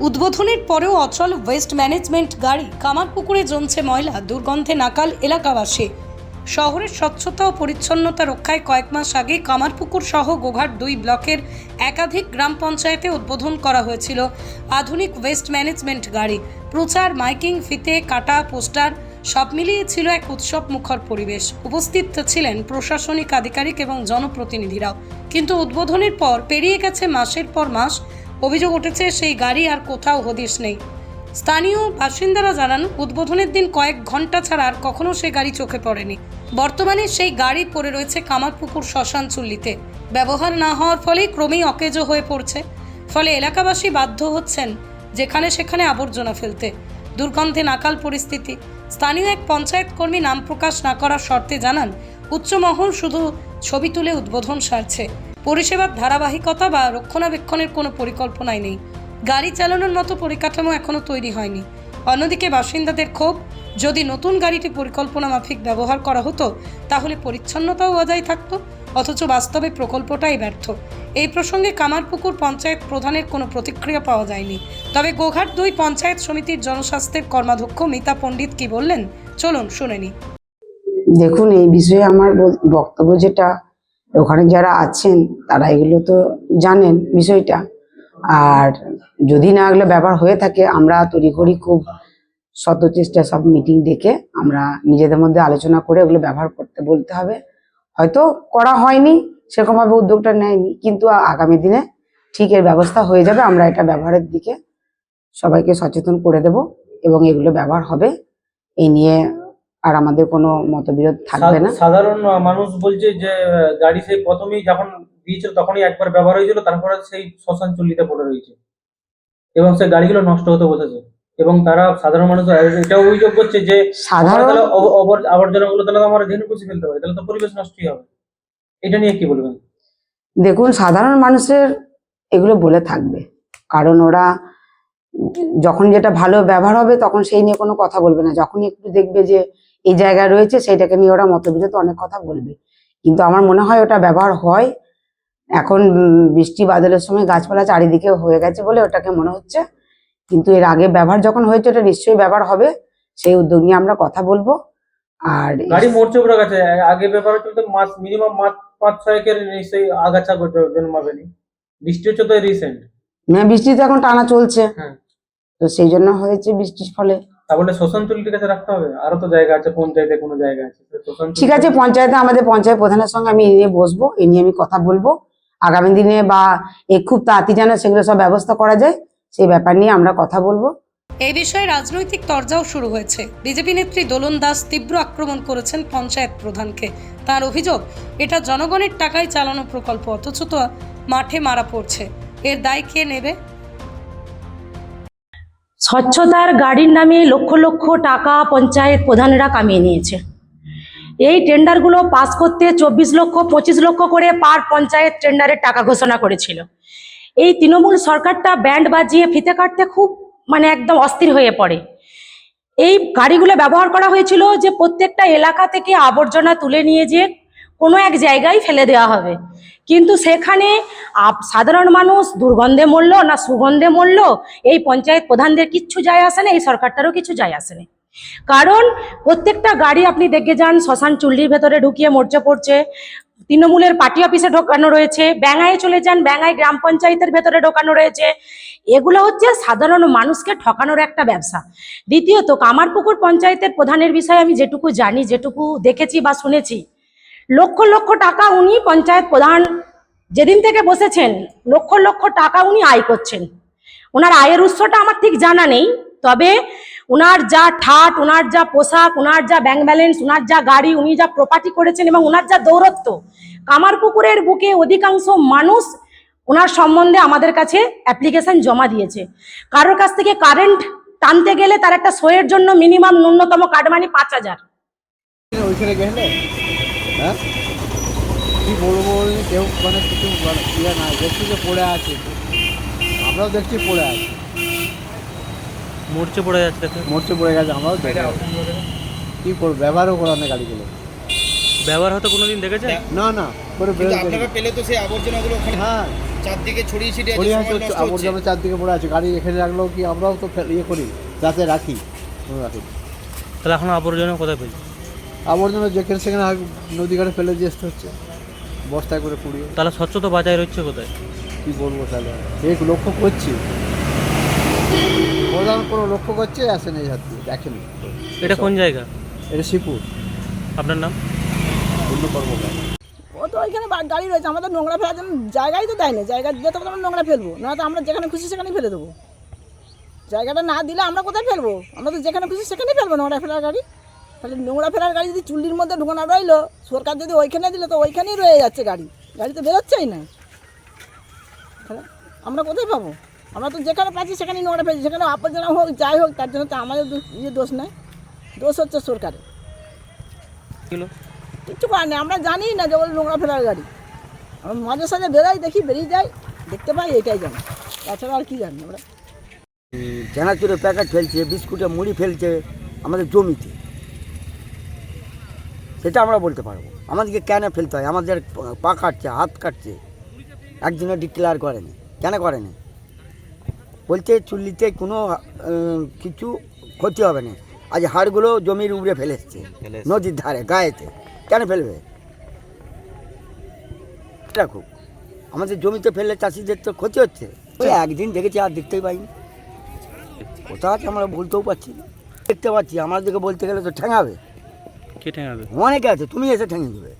উদ্বোধনের পরেও অচল ওয়েস্ট ম্যানেজমেন্ট গাড়ি কামারপুকুরে জমছে ময়লা, দুর্গন্ধে নাকাল এলাকাবাসী। শহরের স্বচ্ছতা ও পরিচ্ছন্নতা রক্ষায় কয়েক মাস আগে কামারপুকুর সহ গোঘাট দুই ব্লকের একাধিক গ্রাম পঞ্চায়েতে উদ্বোধন করা হয়েছিল আধুনিক ওয়েস্ট ম্যানেজমেন্ট গাড়ি। প্রচার, মাইকিং, ফিতে, কাটা, পোস্টার, সব মিলিয়ে ছিল এক উৎসব মুখর পরিবেশ। উপস্থিত ছিলেন প্রশাসনিক আধিকারিক এবং জনপ্রতিনিধিরাও। কিন্তু উদ্বোধনের পর পেরিয়ে গেছে মাসের পর মাস অভিযোগ উঠেছে, সেই গাড়ি আর কোথাও হদিস নেই। স্থানীয় বাসিন্দারা জানান, উদ্বোধনের দিন কয়েক ঘণ্টা ছাড়া আর কখনো সেই গাড়ি চোখে পড়েনি। বর্তমানে সেই গাড়ি পড়ে রয়েছে কামারপুকুর শ্মশান চুল্লিতে ব্যবহার না হওয়ার ফলে ক্রমেই অকেজো হয়ে পড়ছে। ফলে এলাকাবাসী বাধ্য হচ্ছেন যেখানে সেখানে আবর্জনা ফেলতে। দুর্গন্ধে নাকাল পরিস্থিতি। স্থানীয় এক পঞ্চায়েত কর্মী নাম প্রকাশ না করার শর্তে জানান, উচ্চমহল শুধু ছবি তুলে উদ্বোধন সারছে। পরিষেবার ধারাবাহিকতা বা রক্ষণাবেক্ষণের কোনো পরিকল্পনাই নেই। গাড়ি চালানোর মতো পরিকাঠামো এখনও তৈরি হয়নি। অন্যদিকে বাসিন্দাদের ক্ষোভ, যদি নতুন গাড়িটি পরিকল্পনা মাফিক ব্যবহার করা হতো, তাহলে পরিচ্ছন্নতাও বজায় থাকতো, অথচ বাস্তবে প্রকল্পটাই ব্যর্থ। এই প্রসঙ্গে কামারপুকুর পঞ্চায়েত প্রধানের কোনো প্রতিক্রিয়া পাওয়া যায়নি। তবে গোঘাট দুই পঞ্চায়েত সমিতির জনস্বাস্থ্যের কর্মাধ্যক্ষ মিতা পণ্ডিত কি বললেন, চলুন শুনে নিই। দেখুন, এই বিষয়ে আমার বক্তব্য যেটা ওখানে যারা আছেন, তারা এগুলো তো জানেন বিষয়টা। আর যদি না এগুলো ব্যবহার হয়ে থাকে, আমরা তৈরি করি খুব শত চেষ্টা সব মিটিং ডেকে আমরা নিজেদের মধ্যে আলোচনা করে ওগুলো ব্যবহার করতে বলতে হবে। হয়তো করা হয়নি, সেরকমভাবে উদ্যোগটা নেয়নি, কিন্তু আগামী দিনে ঠিক এর ব্যবস্থা হয়ে যাবে, আমরা এটা ব্যবহারের দিকে সবাইকে সচেতন করে দেব এবং এগুলো ব্যবহার হবে। এই নিয়ে আর আমাদের কোনো মতবিরোধ থাকবে না। সাধারণ মানুষ বলছে যে গাড়ি সেই প্রথমেই যখন দিয়েছিল তখনই একবার ব্যবহার হয়েছিল তারপরে সেই শ্মশান চুল্লিতে পড়ে রয়েছে। এবং সেই গাড়িগুলো নষ্ট হতে বসেছে। এবং তারা সাধারণ মানুষ এটা অভিযোগ করছে যে সাধারণ আবর্জনাগুলো তাহলে তো আমরা যেখানে খুশি ফেলতে পারি তাহলে তো পরিবেশ নষ্টই হবে। এটা নিয়ে কি বলবেন? দেখুন সাধারণ মানুষের এগুলো বলে থাকবে। কারণ ওরা যখন যেটা ভালো ব্যবহার হবে তখন সেই নিয়ে কোনো কথা বলবে না। যখনই একটু দেখবে যে এই জায়গায় রয়েছে সেইটাকে নিয়ে ওরা মতবিরোধ অনেক কথা বলবে। কিন্তু আমার মনে হয় ওটা ব্যবহার হয়। এখন বৃষ্টি বাদলের সময় গাছপালা চারিদিকে হয়ে গেছে বলে ওটাকে মনে হচ্ছে। কিন্তু এর আগে ব্যবহার যখন হয়েছে ওটা নিশ্চয়ই ব্যবহার হবে। সেই উদ্যোগ নিয়ে আমরা কথা বলব। আর গাড়ি মরচে পড়ে গেছে। আগে ব্যবহার হচ্ছে তো মাস মিনিমাম মাস পাঁচ ছয়েকের নিশ্চয়ই আগাছা জন্মাবেনি বৃষ্টি হচ্ছে তো রিসেন্ট হ্যাঁ, বৃষ্টি তো এখন টানা চলছে। হ্যাঁ। তো সেই জন্য হয়েছে বৃষ্টির ফলে। তাহলে শ্মশান চুল্লির কাছে রাখতে হবে। আরও তো জায়গা আছে পঞ্চায়েতে কোনো জায়গা আছে ঠিক আছে পঞ্চায়েতে আমাদের পঞ্চায়েত প্রধানের সঙ্গে আমি এই নিয়ে বসবো এই নিয়ে আমি কথা বলব। আগামী দিনে বা এ খুব তাড়াতাড়ি যেন সেগুলো সব ব্যবস্থা করা যায় সেই ব্যাপার নিয়ে আমরা কথা বলব। এই বিষয়ে রাজনৈতিক তরজাও শুরু হয়েছে। বিজেপি নেত্রী দোলন দাস তীব্র আক্রমণ করেছেন পঞ্চায়েত প্রধানকে। তার অভিযোগ এটা জনগণের টাকায় চালানো প্রকল্প অথচ তো মাঠে মারা পড়ছে। এর দায় কে নেবে? স্বচ্ছতার গাড়ির নামে লক্ষ লক্ষ টাকা পঞ্চায়েত প্রধানেরা কামিয়ে নিয়েছে। এই টেন্ডারগুলো পাস করতে চব্বিশ লক্ষ, পঁচিশ লক্ষ করে পার পঞ্চায়েত টেন্ডারের টাকা ঘোষণা করেছিল। এই তৃণমূল সরকারটা ব্যান্ড বাজিয়ে ফিতে কাটতে খুব মানে একদম অস্থির হয়ে পড়ে। এই গাড়িগুলো ব্যবহার করা হয়েছিল যে প্রত্যেকটা এলাকা থেকে আবর্জনা তুলে নিয়ে যে কোনো এক জায়গায় ফেলে দেওয়া হবে। কিন্তু সেখানে সাধারণ মানুষ দুর্গন্ধে মরল না সুগন্ধে মরল, এই পঞ্চায়েত প্রধানদের কিচ্ছু যায় আসে না, এই সরকারটারও কিছু যায় আসে না। কারণ প্রত্যেকটা গাড়ি আপনি দেখে যান, শ্মশান চুল্লির ভেতরে ঢুকিয়ে মরচে পড়ছে, তৃণমূলের পার্টি অফিসে ঢোকানো রয়েছে, ব্যাঙায় চলে যান, ব্যাঙায় গ্রাম পঞ্চায়েতের ভেতরে ঢোকানো রয়েছে। এগুলো হচ্ছে সাধারণ মানুষকে ঠকানোর একটা ব্যবসা। দ্বিতীয়ত, কামারপুকুর পঞ্চায়েতের প্রধানের বিষয়ে আমি যেটুকু জানি, যেটুকু দেখেছি বা শুনেছি লক্ষ লক্ষ টাকা উনি পঞ্চায়েত প্রধান যেদিন থেকে বসেছেন, লক্ষ লক্ষ টাকা উনি আয় করছেন। ওনার আয়ের উৎসটা আমার ঠিক জানা নেই, তবে ওনার যা ঠাট ওনার যা পোশাক ওনার যা ব্যাংক ব্যালেন্স ওনার যা গাড়ি, উনি যা প্রপার্টি করেছেন এবং ওনার যা দৌরত্ব কামার কামারপুকুরের বুকে অধিকাংশ মানুষ ওনার সম্বন্ধে আমাদের কাছে অ্যাপ্লিকেশন জমা দিয়েছে। কারোর কাছ থেকে কারেন্ট টানতে গেলে তার একটা শোয়ের জন্য মিনিমাম ন্যূনতম কাটমানি পাঁচ হাজার। হ্যাঁ? কি বলব কেউ মানে কিছু ইয়ে না দেখছি যে পড়ে আছে। আমরাও দেখছি পড়ে আছে। মরচে পড়ে যাচ্ছে মরচে পড়ে গেছে আমরাও দেখি কি করব ব্যবহারও করা না গাড়িগুলো। ব্যবহার হতে কোনোদিন দেখেছে? না না করে বের আপনারা পেলে তো সেই আবর্জনাগুলো ওখানে হ্যাঁ। চারদিকে ছড়িয়ে ছিটিয়ে আছে আছে নষ্ট হচ্ছে। আবর্জনা চারদিকে পড়ে আছে গাড়ি এখানে রাখলেও কি আমরাও তো ইয়ে করি যাতে রাখি রাখি। তাহলে এখন আবর্জনা কোথায় পেয়েছে? আবর্জনা যেখানে সেখানে নদী ঘাটে ফেলে দিয়ে আসতে হচ্ছে। বস্তায় করে পুড়িয়ে। তাহলে স্বচ্ছতা বাজায় রয়েছে কোথায়? কি বলব তাহলে? এই লক্ষ্য করছি। প্রধান কোনো লক্ষ্য করছে আসেন এই হাত দিয়ে। দেখেনি। এটা কোন জায়গা? এটা শিপুর আপনার নাম? অন্য কর্মকার ও তো ওইখানে গাড়ি রয়েছে। আমাদের নোংরা ফেলার জন্য জায়গাই তো দেয় না জায়গা দিলে তো আমরা নোংরা ফেলব। না তো আমরা যেখানে খুশি সেখানেই ফেলে দেবো। জায়গাটা না দিলে আমরা কোথায় ফেলব? আমরা তো যেখানে খুশি সেখানেই ফেলব নোংরা ফেলার গাড়ি। তাহলে নোংরা ফেরার গাড়ি যদি চুল্লির মধ্যে ঢুকানো রইল, সরকার যদি ওইখানে দিলে, তো ওইখানেই রয়ে যাচ্ছে গাড়ি। গাড়ি তো বেরোচ্ছেই না। তাহলে আমরা কোথায় পাবো? আমরা তো যেখানে পাচ্ছি সেখানেই নোংরা ফেলছি, সেখানে আবর্জনা হোক, যাই হোক, তার জন্য তো আমাদের ইয়ে দোষ নাই। দোষ হচ্ছে সরকারের। কিচ্ছু করার নেই, আমরা জানি না যে ওগুলো নোংরা ফেলার গাড়ি। আমরা মাঝে সাঝে বেরোই, দেখি বেরিয়ে যাই, দেখতে পাই, এটাই জানি। তাছাড়া আর কি জানি আমরা। চানাচুরের প্যাকেট ফেলছে বিস্কুটে মুড়ি ফেলছে আমাদের জমিতে। সেটা আমরা বলতে পারব। আমাদেরকে কেন ফেলতে হয়? আমাদের পা কাটছে হাত কাটছে। একজনে ডিক্লেয়ার করেনি। কেন করেনি? বলছে চুল্লিতে কোনো কিছু ক্ষতি হবে না। আজ হাড়গুলো জমির উপরে ফেলে ফেলেছে নদীর ধারে গায়েতে। কেন ফেলবে? এটা খুব। আমাদের জমিতে ফেললে চাষিদের তো ক্ষতি হচ্ছে। ওই একদিন দেখেছি আর দেখতেই পাইনি। কোথা আছে আমরা বলতেও পারছি না। দেখতে পাচ্ছি আমাদেরকে বলতে গেলে তো ঠেঙাবে। কে অনেকে আছে তুমি এসে ঠেঙে দেবে।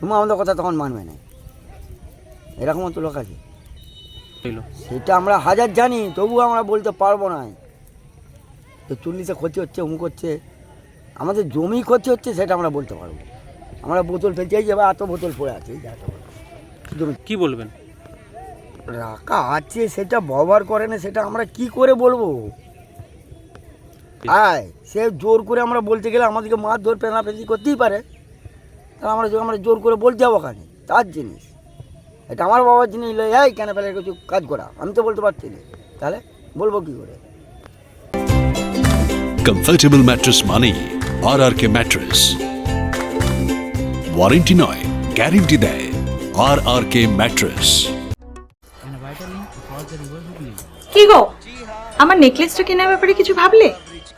তুমি আমাদের কথা তখন মানবে না। এরকম তো লোক আছে। সেটা আমরা হাজার জানি তবুও আমরা বলতে পারব না। তো চল্লিশে ক্ষতি হচ্ছে অমুক হচ্ছে। আমাদের জমি ক্ষতি হচ্ছে সেটা আমরা বলতে পারব। আমরা বোতল ফেলতে যাব এত বোতল পড়ে আছে এই। জমি। কি বলবেন? রাখা আছে সেটা ব্যবহার করে না সেটা আমরা কি করে বলব? আয় সে জোর করে আমরা বলতে গেলে আমাদেরকে মার ধর পেনাফেজি করতেই পারে। তাহলে আমরা আমরা জোর করে বলতে যাব ওখানে তার জিনিস। এটা আমার বাবার জিনিস লই এই কেন ফেলে কিছু কাজ করা? আমি তো বলতে পারছি না। তাহলে বলব কি করে? কমফর্টেবল ম্যাট্রেস মানেই R R K mattress warranty নয় গ্যারেন্টি দেয় আর আর কে ম্যাট্রেস কি গো? আমার নেকলেসটা কেনার ব্যাপারে কিছু ভাবলে?